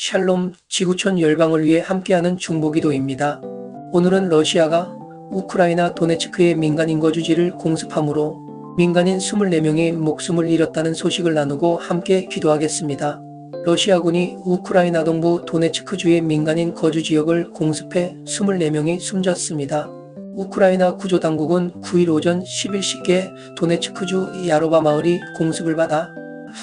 샬롬 지구촌 열방을 위해 함께하는 중보기도입니다. 오늘은 러시아가 우크라이나 도네츠크의 민간 인거주지를 공습함으로 민간인 24명이 목숨을 잃었다는 소식을 나누고 함께 기도하겠습니다. 러시아군이 우크라이나 동부 도네츠크주의 민간인 거주 지역을 공습해 24명이 숨졌습니다. 우크라이나 구조당국은 9일 오전 11시께 도네츠크주 야로바 마을이 공습을 받아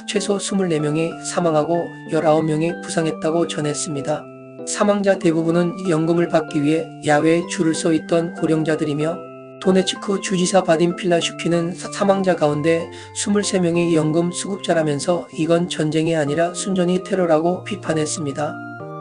최소 24명이 사망하고 19명이 부상했다고 전했습니다. 사망자 대부분은 연금을 받기 위해 야외에 줄을 서 있던 고령자들이며 도네츠크 주지사 바딘 필라슈키는 사- 사망자 가운데 23명이 연금 수급자라면서 이건 전쟁이 아니라 순전히 테러라고 비판했습니다.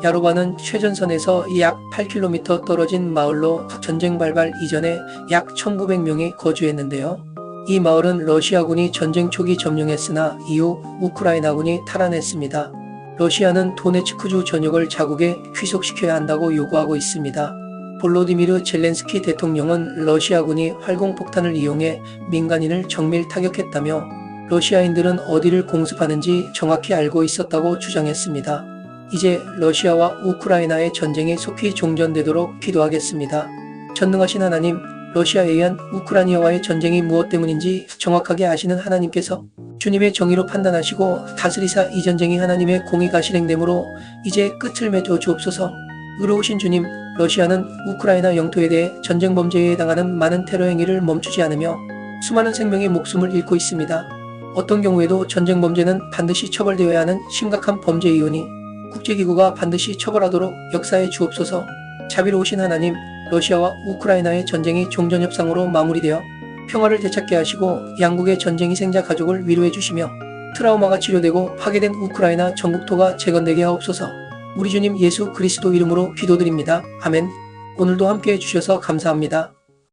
야로바는 최전선에서 약 8km 떨어진 마을로 전쟁 발발 이전에 약 1900명이 거주했는데요. 이 마을은 러시아군이 전쟁 초기 점령했으나 이후 우크라이나군이 탈환했습니다. 러시아는 도네츠크주 전역을 자국에 귀속시켜야 한다고 요구하고 있습니다. 볼로디미르 젤렌스키 대통령은 러시아군이 활공폭탄을 이용해 민간인을 정밀 타격했다며 러시아인들은 어디를 공습하는지 정확히 알고 있었다고 주장했습니다. 이제 러시아와 우크라이나의 전쟁이 속히 종전되도록 기도하겠습니다. 전능하신 하나님, 러시아에 의한 우크라이나와의 전쟁이 무엇 때문인지 정확하게 아시는 하나님께서 주님의 정의로 판단하시고 다스리사 이 전쟁이 하나님의 공의가 실행됨으로 이제 끝을 맺어 주옵소서. 의로우신 주님, 러시아는 우크라이나 영토에 대해 전쟁 범죄에 해당하는 많은 테러 행위를 멈추지 않으며 수많은 생명의 목숨을 잃고 있습니다. 어떤 경우에도 전쟁 범죄는 반드시 처벌되어야 하는 심각한 범죄이오니 국제기구가 반드시 처벌하도록 역사에 주옵소서. 자비로우신 하나님, 러시아와 우크라이나의 전쟁이 종전협상으로 마무리되어 평화를 되찾게 하시고 양국의 전쟁 희생자 가족을 위로해 주시며 트라우마가 치료되고 파괴된 우크라이나 전국토가 재건되게 하옵소서. 우리 주님 예수 그리스도 이름으로 기도드립니다. 아멘. 오늘도 함께 해 주셔서 감사합니다.